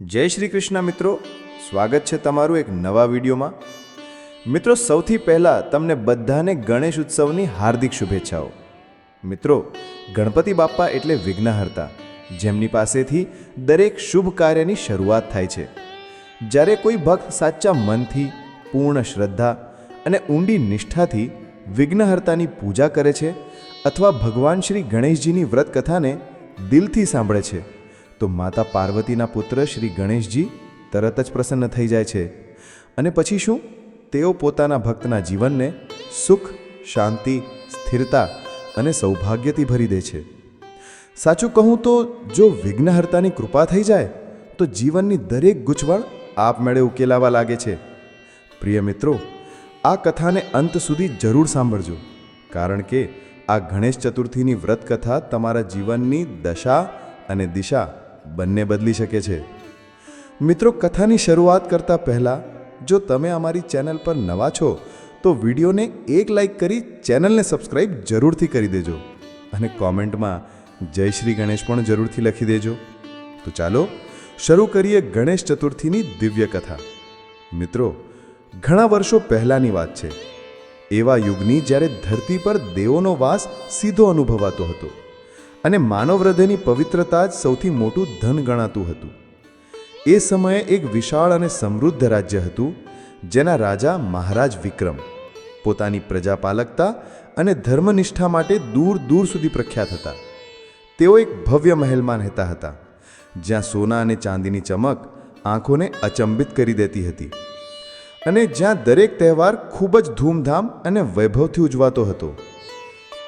જય શ્રી કૃષ્ણ મિત્રો, સ્વાગત છે તમારું એક નવા વિડીયોમાં. મિત્રો, સૌથી પહેલાં તમને બધાને ગણેશ ઉત્સવની હાર્દિક શુભેચ્છાઓ. મિત્રો, ગણપતિ બાપ્પા એટલે વિઘ્નહર્તા, જેમની પાસેથી દરેક શુભ કાર્યની શરૂઆત થાય છે. જ્યારે કોઈ ભક્ત સાચા મનથી, પૂર્ણ શ્રદ્ધા અને ઊંડી નિષ્ઠાથી વિઘ્નહર્તાની પૂજા કરે છે અથવા ભગવાન શ્રી ગણેશજીની વ્રત કથાને દિલથી સાંભળે છે તો માતા પાર્વતીના પુત્ર શ્રી ગણેશજી તરત જ પ્રસન્ન થઈ જાય છે. અને પછી શું? તેઓ પોતાના ભક્તના જીવનને સુખ, શાંતિ, સ્થિરતા અને સૌભાગ્યથી ભરી દે છે. સાચું કહું તો, જો વિઘ્નહર્તાની કૃપા થઈ જાય, તો જીવનની દરેક ગૂંચવણ આપમેળે ઉકેલાવા લાગે છે. પ્રિય મિત્રો, આ કથાને અંત સુધી જરૂર સાંભળજો, કારણ કે આ ગણેશ ચતુર્થીની વ્રત કથા તમારા જીવનની દશા અને દિશા બંને બદલી શકે છે. મિત્રો, કથાની શરૂઆત કરતા પહેલાં, જો તમે અમારી ચેનલ પર નવા છો, તો વિડીયોને એક લાઈક કરી ચેનલને સબસ્ક્રાઈબ જરૂરથી કરી દેજો અને કોમેન્ટમાં જય શ્રી ગણેશ પણ જરૂરથી લખી દેજો. તો ચાલો, શરૂ કરીએ ગણેશ ચતુર્થીની દિવ્ય કથા. મિત્રો, ઘણા વર્ષો પહેલાંની વાત છે. એવા યુગની જ્યારે ધરતી પર દેવોનો વાસ સીધો અનુભવાતો હતો. અને માનવ હૃદયની પવિત્રતા જ સૌથી મોટું ધન ગણાતું હતું. એ સમયે એક વિશાળ અને સમૃદ્ધ રાજ્ય હતું, જેના રાજા મહારાજ વિક્રમ. પોતાની પ્રજાપાલકતા અને ધર્મનિષ્ઠા માટે દૂર દૂર સુધી પ્રખ્યાત હતા. તેઓ એક ભવ્ય મહેલમાં રહેતા હતા, જ્યાં સોના અને ચાંદીની ચમક આંખોને અચંબિત કરી દેતી હતી. અને જ્યાં દરેક તહેવાર ખૂબ જ ધૂમધામ અને વૈભવથી ઉજવાતો હતો.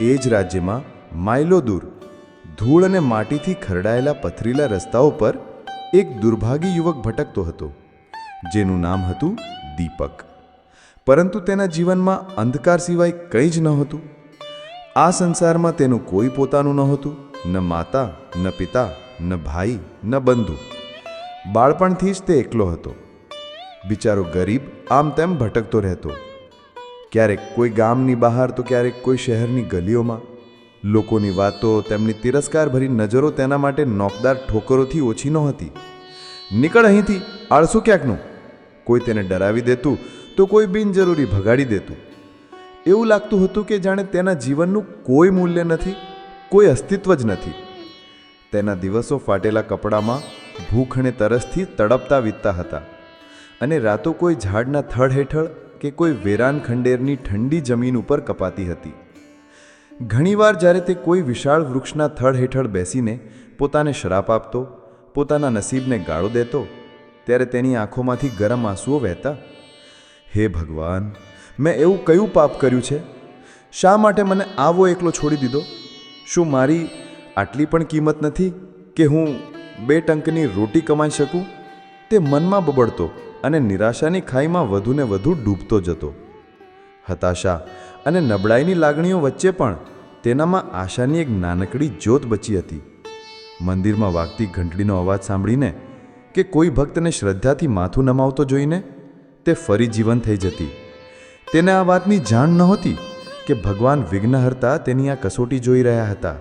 એ જ રાજ્યમાં માઇલો દૂર ધૂળ અને માટીથી ખરડાયેલા પથરીલા રસ્તાઓ પર એક દુર્ભાગી યુવક ભટકતો હતો, જેનું નામ હતું દીપક. પરંતુ તેના જીવનમાં અંધકાર સિવાય કંઈ જ નહોતું આ સંસારમાં તેનું કોઈ પોતાનું નહોતું ન માતા, ન પિતા, ન ભાઈ, ન બંધુ. બાળપણથી જ તે એકલો હતો. બિચારો ગરીબ આમ તેમ ભટકતો રહેતો. ક્યારેક કોઈ ગામની બહાર તો ક્યારેક કોઈ શહેરની ગલીઓમાં. લોકોની વાતો, તેમની તિરસ્કારભરી નજરો તેના માટે નોકદાર ઠોકરોથી ઓછી નહોતી. નીકળ અહીંથી, આળસુ ક્યાંકનું? કોઈ તેને ડરાવી દેતું તો કોઈ બિનજરૂરી ભગાડી દેતું. એવું લાગતું હતું કે જાણે તેના જીવનનું કોઈ મૂલ્ય નથી, કોઈ અસ્તિત્વ જ નથી. તેના દિવસો ફાટેલા કપડામાં ભૂખ અને તરસથી તડપતા વીતતા હતા. અને રાતો કોઈ ઝાડના થડ હેઠળ કે કોઈ વેરાન ખંડેરની ઠંડી જમીન ઉપર કપાતી હતી. ઘણીવાર જ્યારે તે કોઈ વિશાળ વૃક્ષના થડ હેઠળ બેસીને પોતાને શરાપ આપતો, પોતાના નસીબને ગાળો દેતો, ત્યારે તેની આંખોમાંથી ગરમ આંસુઓ વહેતા, હે ભગવાન, મેં એવું કયું પાપ કર્યું છે? શા માટે મને આવો એકલો છોડી દીધો? શું મારી આટલી પણ કિંમત નથી કે હું બે ટંકની રોટી કમાઈ શકું? તે મનમાં બબડતો અને નિરાશાની ખાઈમાં વધુને વધુ ડૂબતો જતો. હતાશા અને નબળાઈની લાગણીઓ વચ્ચે પણ તેનામાં આશાની એક નાનકડી જ્યોત બચી હતી. મંદિરમાં વાગતી ઘંટડીનો અવાજ સાંભળીને કે કોઈ ભક્તને શ્રદ્ધાથી માથું નમાવતો જોઈને તે ફરી જીવન થઈ જતી. તેને આ વાતની જાણ નહોતી કે ભગવાન વિઘ્નહર્તા તેની આ કસોટી જોઈ રહ્યા હતા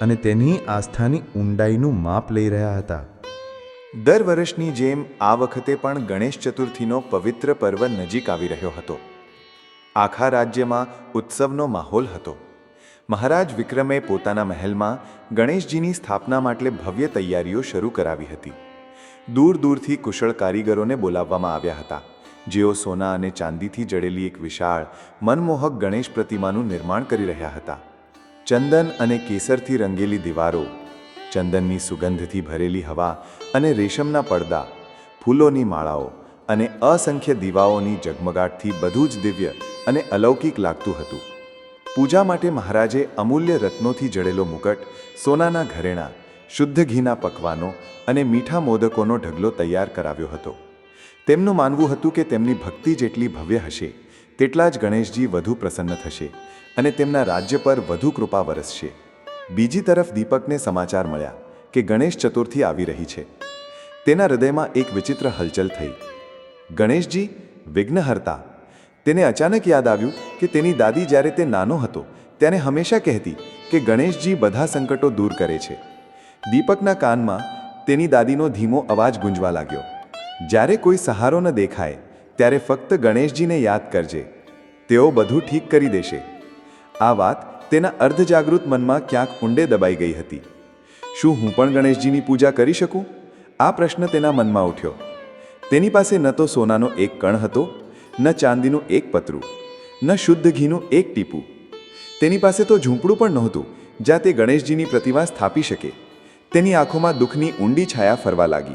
અને તેની આસ્થાની ઊંડાઈનું માપ લઈ રહ્યા હતા. દર વર્ષની જેમ આ વખતે પણ ગણેશ ચતુર્થીનો પવિત્ર પર્વ નજીક આવી રહ્યો હતો. આખા રાજ્યમાં ઉત્સવનો માહોલ હતો. મહારાજ વિક્રમે પોતાના મહેલમાં ગણેશજીની સ્થાપના માટે ભવ્ય તૈયારીઓ શરૂ કરાવી હતી. દૂર દૂરથી કુશળ કારીગરોને બોલાવવામાં આવ્યા હતા. જેઓ સોના અને ચાંદીથી જડેલી એક વિશાળ, મનમોહક ગણેશ પ્રતિમાનું નિર્માણ કરી રહ્યા હતા. ચંદન અને કેસરથી રંગેલી દીવારો, ચંદનની સુગંધથી ભરેલી હવા અને રેશમના પડદા, ફૂલોની માળાઓ અને અસંખ્ય દીવાઓની જગમગાટથી બધું જ દિવ્ય અને અલૌકિક લાગતું હતું. પૂજા માટે મહારાજે અમૂલ્ય રત્નોથી જડેલો મુકટ, સોનાના ઘરેણાં, શુદ્ધ ઘીના પકવાનો અને મીઠા મોદકોનો ઢગલો તૈયાર કરાવ્યો હતો. તેમનું માનવું હતું કે તેમની ભક્તિ જેટલી ભવ્ય હશે, તેટલા જ ગણેશજી વધુ પ્રસન્ન થશે અને તેમના રાજ્ય પર વધુ કૃપા વરસશે. બીજી તરફ દીપકને સમાચાર મળ્યા કે ગણેશ ચતુર્થી આવી રહી છે. તેના હૃદયમાં એક વિચિત્ર હલચલ થઈ. ગણેશજી વિઘ્નહર્તા તેને અચાનક યાદ આવ્યું કે તેની દાદી જ્યારે તે નાનો હતો, ત્યારે હંમેશા કહેતી કે ગણેશજી બધા સંકટો દૂર કરે છે. દીપકના કાનમાં તેની દાદીનો ધીમો અવાજ ગુંજવા લાગ્યો. જ્યારે કોઈ સહારો ન દેખાય, ત્યારે ફક્ત ગણેશજીને યાદ કરજે. તેઓ બધું ઠીક કરી દેશે. આ વાત તેના અર્ધજાગૃત મનમાં ક્યાંક ઊંડે દબાઈ ગઈ હતી. શું હું પણ ગણેશજીની પૂજા કરી શકું? આ પ્રશ્ન તેના મનમાં ઉઠ્યો. તેની પાસે ન તો સોનાનો એક કણ હતો, ન ચાંદીનું એક પતરું, ન શુદ્ધ ઘીનું એક ટીપું. તેની પાસે તો ઝૂંપડું પણ નહોતું, જ્યાં તે ગણેશજીની પ્રતિમા સ્થાપી શકે. તેની આંખોમાં દુઃખની ઊંડી છાયા ફરવા લાગી.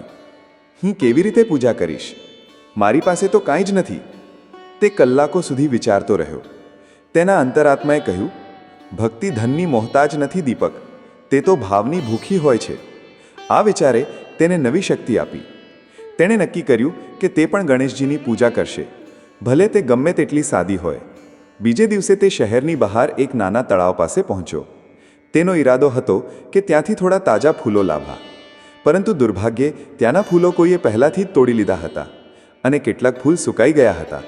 હું કેવી રીતે પૂજા કરીશ? મારી પાસે તો કાંઈ જ નથી. તે કલાકો સુધી વિચારતો રહ્યો. તેના અંતરાત્માએ કહ્યું, ભક્તિ ધનની મોહતાજ નથી દીપક, તે તો ભાવની ભૂખી હોય છે. આ વિચારે તેને નવી શક્તિ આપી. તેણે નક્કી કર્યું કે તે પણ ગણેશજીની પૂજા કરશે. ભલે તે ગમે તેટલી સાદી હોય. બીજે દિવસે તે શહેરની બહાર એક નાના તળાવ પાસે પહોંચ્યો. તેનો ઈરાદો હતો કે ત્યાંથી થોડા તાજા ફૂલો લાવવા. પરંતુ દુર્ભાગ્યે ત્યાંના ફૂલો કોઈએ પહેલાંથી જ તોડી લીધા હતા અને કેટલાક ફૂલ સુકાઈ ગયા હતા.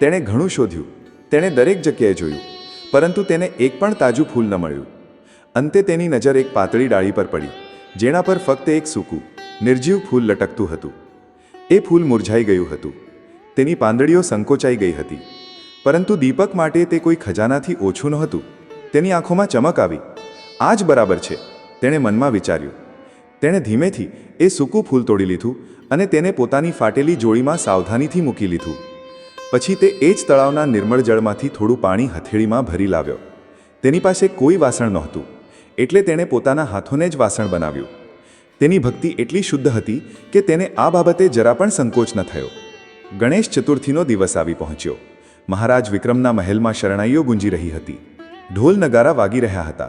તેણે ઘણું શોધ્યું. તેણે દરેક જગ્યાએ જોયું. પરંતુ તેને એક પણ તાજું ફૂલ ન મળ્યું. અંતે તેની નજર એક પાતળી ડાળી પર પડી, જેના પર ફક્ત એક સૂકું, નિર્જીવ ફૂલ લટકતું હતું. એ ફૂલ મુરઝાઈ ગયું હતું. તેની પાંદડીઓ સંકોચાઈ ગઈ હતી. પરંતુ દીપક માટે તે કોઈ ખજાનાથી ઓછું નહોતું. તેની આંખોમાં ચમક આવી. આ જ બરાબર છે, તેણે મનમાં વિચાર્યું. તેણે ધીમેથી એ સૂકું ફૂલ તોડી લીધું અને તેને પોતાની ફાટેલી જોડીમાં સાવધાનીથી મૂકી લીધું. પછી તે એ જ તળાવના નિર્મળ જળમાંથી થોડું પાણી હથેળીમાં ભરી લાવ્યો. તેની પાસે કોઈ વાસણ નહોતું. એટલે તેણે પોતાના હાથોને જ વાસણ બનાવ્યું. તેની ભક્તિ એટલી શુદ્ધ હતી કે તેને આ બાબતે જરા પણ સંકોચ ન થયો. ગણેશ ચતુર્થીનો દિવસ આવી પહોંચ્યો. મહારાજ વિક્રમના મહેલમાં શરણાઈઓ ગુંજી રહી હતી. ઢોલ નગારા વાગી રહ્યા હતા.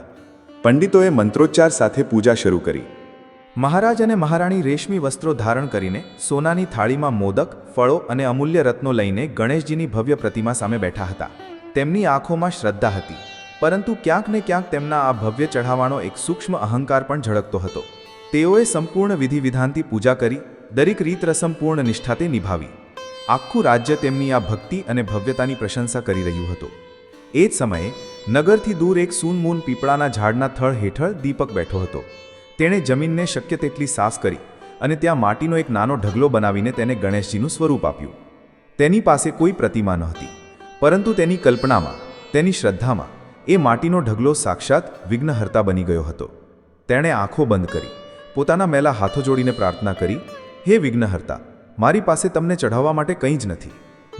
પંડિતોએ મંત્રોચ્ચાર સાથે પૂજા શરૂ કરી. મહારાજ અને મહારાણી રેશમી વસ્ત્રો ધારણ કરીને સોનાની થાળીમાં મોદક, ફળો અને અમૂલ્ય રત્નો લઈને ગણેશજીની ભવ્ય પ્રતિમા સામે બેઠા હતા. તેમની આંખોમાં શ્રદ્ધા હતી. પરંતુ ક્યાંક ને ક્યાંક તેમના આ ભવ્ય ચઢાવાનો એક સૂક્ષ્મ અહંકાર પણ ઝળકતો હતો. તેઓએ સંપૂર્ણ વિધિ વિધાનથી પૂજા કરી, દરેક રીત રસમ પૂર્ણ નિષ્ઠાતે નિભાવી. આખું રાજ્ય તેમની આ ભક્તિ અને ભવ્યતાની પ્રશંસા કરી રહ્યું હતું. એ જ સમયે, નગરથી દૂર એક સૂનમૂન પીપળાના ઝાડના થળ હેઠળ દીપક બેઠો હતો. તેણે જમીનને શક્ય તેટલી સાફ કરી અને ત્યાં માટીનો એક નાનો ઢગલો બનાવીને તેને ગણેશજીનું સ્વરૂપ આપ્યું. તેની પાસે કોઈ પ્રતિમા નહોતી, પરંતુ તેની કલ્પનામાં, તેની શ્રદ્ધામાં એ માટીનો ઢગલો સાક્ષાત વિઘ્નહર્તા બની ગયો હતો. તેણે આંખો બંધ કરી. પોતાના મેલા હાથો જોડીને પ્રાર્થના કરી, હે વિઘ્નહર્તા, મારી પાસે તમને ચઢાવવા માટે કંઈ જ નથી.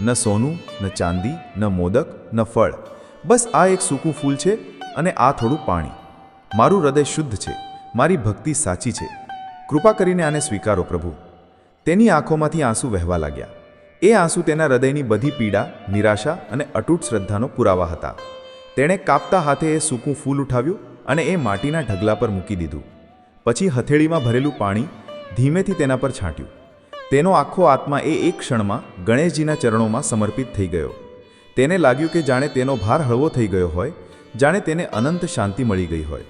ન સોનું, ન ચાંદી, ન મોદક, ન ફળ. બસ આ એક સૂકું ફૂલ છે અને આ થોડું પાણી. મારું હૃદય શુદ્ધ છે, મારી ભક્તિ સાચી છે. કૃપા કરીને આને સ્વીકારો પ્રભુ. તેની આંખોમાંથી આંસુ વહેવા લાગ્યા. એ આંસુ તેના હૃદયની બધી પીડા, નિરાશા અને અતૂટ શ્રદ્ધાનો પુરાવા હતા. તેણે કાપતા હાથે એ સૂકું ફૂલ ઉઠાવ્યું અને એ માટીના ઢગલા પર મૂકી દીધું. પછી હથેળીમાં ભરેલું પાણી ધીમેથી તેના પર છાંટ્યું. તેનો આખો આત્મા એ એક ક્ષણમાં ગણેશજીના ચરણોમાં સમર્પિત થઈ ગયો. તેને લાગ્યું કે જાણે તેનો ભાર હળવો થઈ ગયો હોય, જાણે તેને અનંત શાંતિ મળી ગઈ હોય.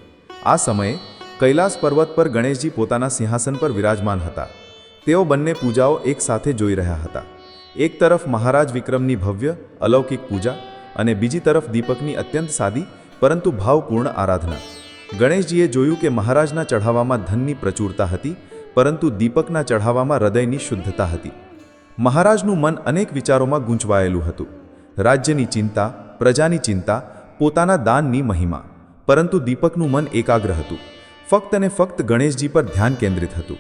આ સમયે કૈલાસ પર્વત પર ગણેશજી પોતાના સિંહાસન પર વિરાજમાન હતા. તેઓ બંને પૂજાઓ એક સાથે જોઈ રહ્યા હતા. એક તરફ મહારાજ વિક્રમની ભવ્ય, અલૌકિક પૂજા અને બીજી તરફ દીપકની અત્યંત સાદી, પરંતુ ભાવપૂર્ણ આરાધના. ગણેશજીએ જોયું કે મહારાજના ચઢાવામાં ધનની પ્રચુરતા હતી, પરંતુ દીપકના ચઢાવામાં હૃદયની શુદ્ધતા હતી. મહારાજનું મન અનેક વિચારોમાં ગૂંચવાયેલું હતું. રાજ્યની ચિંતા, પ્રજાની ચિંતા, પોતાના દાનની મહિમા. પરંતુ દીપકનું મન એકાગ્ર હતું. ફક્ત અને ફક્ત ગણેશજી પર ધ્યાન કેન્દ્રિત હતું.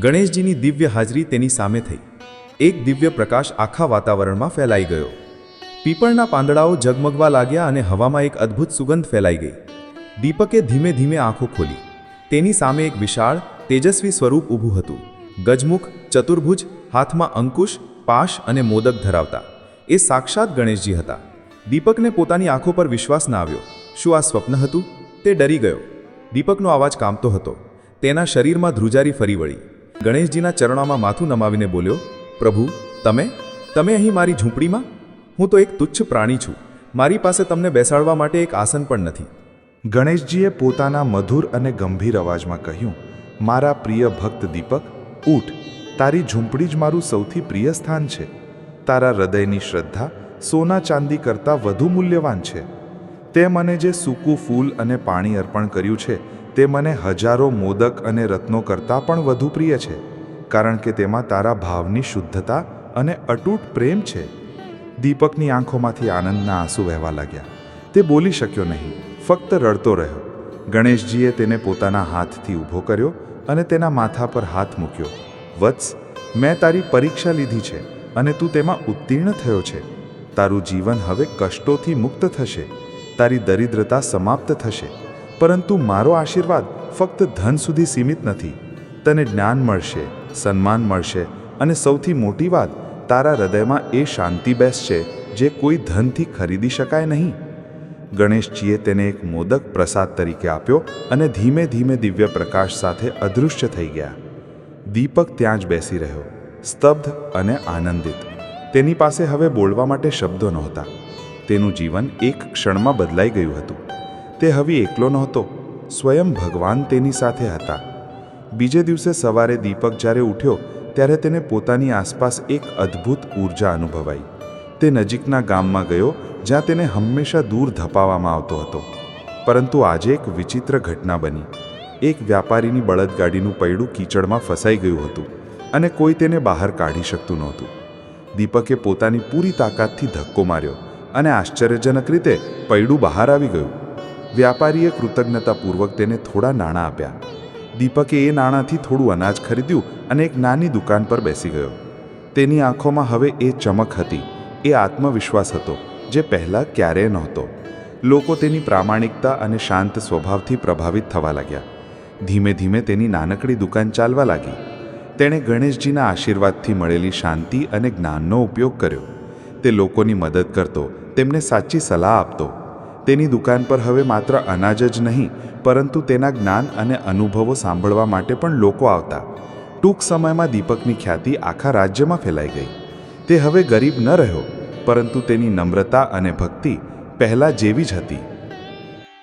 ગણેશજીની દિવ્ય હાજરી તેની સામે થઈ. એક દિવ્ય પ્રકાશ આખા વાતાવરણમાં ફેલાઈ ગયો. પીપળના પાંદડાઓ ઝગમગવા લાગ્યા અને હવામાં એક અદ્ભુત સુગંધ ફેલાઈ ગઈ. દીપકે ધીમે ધીમે આંખો ખોલી. તેની સામે એક વિશાળ, તેજસ્વી સ્વરૂપ ઊભું હતું. ગજમુખ, ચતુર્ભુજ, હાથમાં અંકુશ, પાશ અને મોદક ધરાવતા. એ સાક્ષાત ગણેશજી હતા. દીપકને પોતાની આંખો પર વિશ્વાસ ના આવ્યો. શું આ સ્વપ્ન હતું? તે ડરી ગયો. દીપકનો અવાજ કામતો હતો. તેના શરીરમાં ધ્રુજારી ફરી વળી. ગણેશજીના ચરણોમાં માથું નમાવીને બોલ્યો, પ્રભુ, તમે? તમે અહીં મારી ઝૂંપડીમાં? હું તો એક તુચ્છ પ્રાણી છું. મારી પાસે તમને બેસાડવા માટે એક આસન પણ નથી. ગણેશજીએ પોતાના મધુર અને ગંભીર અવાજમાં કહ્યું, મારા પ્રિય ભક્ત દીપક ઊઠ તારી ઝૂંપડી જ મારું સૌથી પ્રિય સ્થાન છે. તારા હૃદયની શ્રદ્ધા સોના ચાંદી કરતાં વધુ મૂલ્યવાન છે. તે મને જે સૂકું ફૂલ અને પાણી અર્પણ કર્યું છે, તે મને હજારો મોદક અને રત્નો કરતાં પણ વધુ પ્રિય છે, કારણ કે તેમાં તારા ભાવની શુદ્ધતા અને અટૂટ પ્રેમ છે. દીપકની આંખોમાંથી આનંદના આંસુ વહેવા લાગ્યા. તે બોલી શક્યો નહીં. ફક્ત રડતો રહ્યો. ગણેશજીએ તેને પોતાના હાથથી ઊભો કર્યો અને તેના માથા પર હાથ મૂક્યો. વત્સ, મેં તારી પરીક્ષા લીધી છે અને તું તેમાં ઉત્તીર્ણ થયો છે. તારું જીવન હવે કષ્ટોથી મુક્ત થશે. તારી દરિદ્રતા સમાપ્ત થશે. પરંતુ મારો આશીર્વાદ ફક્ત ધન સુધી સીમિત નથી. તને જ્ઞાન મળશે, સન્માન મળશે અને સૌથી મોટી વાત, તારા હૃદયમાં એ શાંતિ બેસશે જે કોઈ ધનથી ખરીદી શકાય નહીં. ગણેશજીએ તેને એક મોદક પ્રસાદ તરીકે આપ્યો અને ધીમે ધીમે દિવ્ય પ્રકાશ સાથે અદૃશ્ય થઈ ગયા. દીપક ત્યાં જ બેસી રહ્યો, સ્તબ્ધ અને આનંદિત. તેની પાસે હવે બોલવા માટે શબ્દો નહોતા. તેનું જીવન એક ક્ષણમાં બદલાઈ ગયું હતું. તે હવે એકલો નહોતો, સ્વયં ભગવાન તેની સાથે હતા. બીજે દિવસે સવારે દીપક જ્યારે ઉઠ્યો, ત્યારે તેને પોતાની આસપાસ એક અદ્ભુત ઊર્જા અનુભવાઈ. તે નજીકના ગામમાં ગયો, જ્યાં તેને હંમેશા દૂર ધપાવવામાં આવતો હતો. પરંતુ આજે એક વિચિત્ર ઘટના બની. એક વ્યાપારીની બળદગાડીનું પૈડું કીચડમાં ફસાઈ ગયું હતું અને કોઈ તેને બહાર કાઢી શકતું નહોતું. દીપકે પોતાની પૂરી તાકાતથી ધક્કો માર્યો અને આશ્ચર્યજનક રીતે પૈડું બહાર આવી ગયું. વ્યાપારીએ કૃતજ્ઞતાપૂર્વક તેને થોડા નાણાં આપ્યા. દીપકે એ નાણાંથી થોડું અનાજ ખરીદ્યું અને એક નાની દુકાન પર બેસી ગયો. તેની આંખોમાં હવે એ ચમક હતી. એ આત્મવિશ્વાસ હતો, જે પહેલાં ક્યારેય નહોતો. લોકો તેની પ્રામાણિકતા અને શાંત સ્વભાવથી પ્રભાવિત થવા લાગ્યા. ધીમે ધીમે તેની નાનકડી દુકાન ચાલવા લાગી. તેણે ગણેશજીના આશીર્વાદથી મળેલી શાંતિ અને જ્ઞાનનો ઉપયોગ કર્યો. તે લોકોની મદદ કરતો, તેમને સાચી સલાહ આપતો. તેની દુકાન પર હવે માત્ર અનાજ જ નહીં, પરંતુ તેના જ્ઞાન અને અનુભવો સાંભળવા માટે પણ લોકો આવતા. ટૂંક સમયમાં દીપકની ખ્યાતિ આખા રાજ્યમાં ફેલાઈ ગઈ. તે હવે ગરીબ ન રહ્યો. પરંતુ તેની નમ્રતા અને ભક્તિ પહેલાં જેવી જ હતી.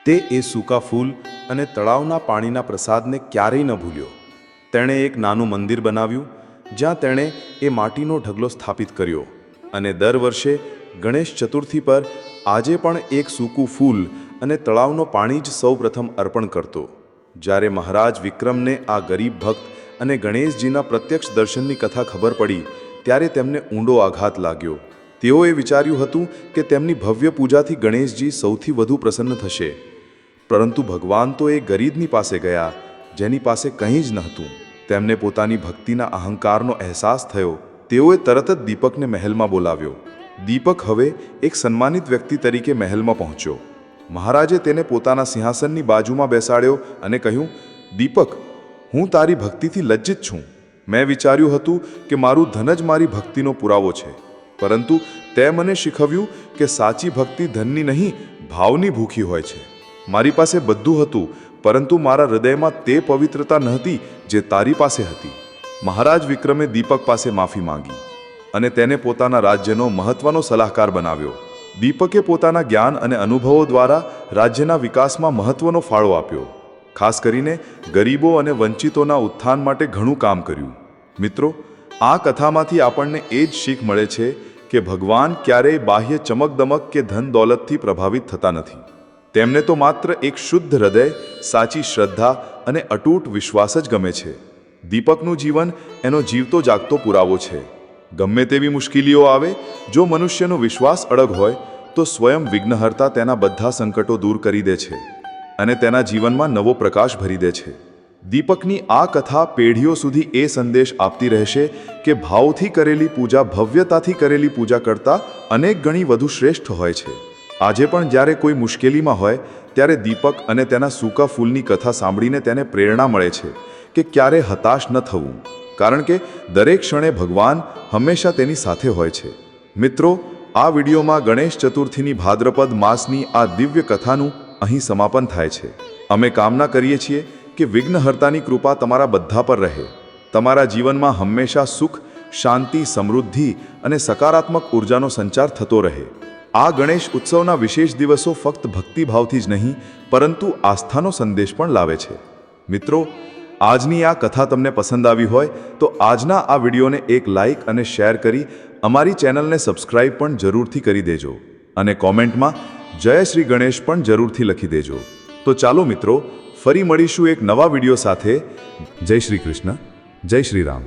તે એ સૂકા ફૂલ અને તળાવના પાણીના પ્રસાદને ક્યારેય ન ભૂલ્યો. તેણે એક નાનું મંદિર બનાવ્યું, જ્યાં તેણે એ માટીનો ઢગલો સ્થાપિત કર્યો અને દર વર્ષે ગણેશ ચતુર્થી પર આજે પણ એક સૂકું ફૂલ અને તળાવનો પાણી જ સૌપ્રથમ અર્પણ કરતો. જ્યારે મહારાજ વિક્રમને આ ગરીબ ભક્ત અને ગણેશજીના પ્રત્યક્ષ દર્શનની કથા ખબર પડી, ત્યારે તેમને ઊંડો આઘાત લાગ્યો. તેઓએ વિચાર્યું હતું કે તેમની ભવ્ય પૂજાથી ગણેશજી સૌથી વધુ પ્રસન્ન થશે. પરંતુ ભગવાન તો એ ગરીબની પાસે ગયા, જેની પાસે કંઈ જ નહોતું તેમને પોતાની ભક્તિના અહંકારનો અહેસાસ થયો. તેઓએ તરત જ દીપકને મહેલમાં બોલાવ્યો. દીપક હવે એક સન્માનિત વ્યક્તિ તરીકે મહેલમાં પહોંચ્યો. મહારાજે તેને પોતાના સિંહાસનની બાજુમાં બેસાડ્યો અને કહ્યું, દીપક, હું તારી ભક્તિથી લજ્જિત છું. મેં વિચાર્યું હતું કે મારું ધન જ મારી ભક્તિનો પુરાવો છે. પરંતુ તે મને શીખવ્યું કે સાચી ભક્તિ ધનની નહીં, ભાવની ભૂખી હોય છે. મારી પાસે બધું હતું, પરંતુ મારા હૃદયમાં તે પવિત્રતા નહોતી જે તારી પાસે હતી. મહારાજ વિક્રમે દીપક પાસે માફી માંગી અને તેને પોતાના રાજ્યનો મહત્વનો સલાહકાર બનાવ્યો. દીપકે પોતાના જ્ઞાન અને અનુભવો દ્વારા રાજ્યના વિકાસમાં મહત્વનો ફાળો આપ્યો. ખાસ કરીને ગરીબો અને વંચિતોના ઉત્થાન માટે ઘણું કામ કર્યું. મિત્રો, આ કથામાંથી આપણને એ જ શીખ મળે છે કે ભગવાન ક્યારેય બાહ્ય ચમકદમક કે ધન દોલતથી પ્રભાવિત થતા નથી. તેમને તો માત્ર એક શુદ્ધ હૃદય, સાચી શ્રદ્ધા અને અટૂટ વિશ્વાસ જ ગમે છે. દીપકનું જીવન એનો જીવતો જાગતો પુરાવો છે. ગમે તેવી મુશ્કેલીઓ આવે, જો મનુષ્યનો વિશ્વાસ અડગ હોય, તો સ્વયં વિઘ્નહર્તા તેના બધા સંકટો દૂર કરી દે છે અને તેના જીવનમાં નવો પ્રકાશ ભરી દે છે. દીપકની આ કથા પેઢીઓ સુધી એ સંદેશ આપતી રહેશે કે ભાવથી કરેલી પૂજા ભવ્યતાથી કરેલી પૂજા કરતાં અનેક ગણી વધુ શ્રેષ્ઠ હોય છે. આજે પણ જ્યારે કોઈ મુશ્કેલીમાં હોય, ત્યારે દીપક અને તેના સૂકા ફૂલની કથા સાંભળીને તેને પ્રેરણા મળે છે કે ક્યારે હતાશ ન થવું. કારણ કે દરેક ક્ષણે ભગવાન હંમેશા તેની સાથે હોય છે. મિત્રો, આ વિડીયોમાં ગણેશ ચતુર્થીની ભાદ્રપદ માસની આ દિવ્ય કથાનું અહીં સમાપન થાય છે. અમે કામના કરીએ છીએ કે વિઘ્નહર્તાની કૃપા તમારા બધા પર રહે. તમારા જીવનમાં હંમેશા સુખ, શાંતિ, સમૃદ્ધિ અને સકારાત્મક ઉર્જાનો સંચાર થતો રહે. આ ગણેશ ઉત્સવના વિશેષ દિવસો ફક્ત ભક્તિભાવથી જ નહીં, પરંતુ આસ્થાનો સંદેશ પણ લાવે છે. મિત્રો, આજની આ કથા તમને પસંદ આવી હોય તો આજના આ વિડીયોને એક લાઈક અને શેર કરી અમારી ચેનલને સબસ્ક્રાઇબ પણ જરૂરથી કરી દેજો. અને કોમેન્ટમાં જય શ્રી ગણેશ પણ જરૂરથી લખી દેજો. તો ચાલો મિત્રો ફરી મળીશું એક નવા વીડિયો સાથે. જય શ્રી કૃષ્ણ. જય શ્રી રામ.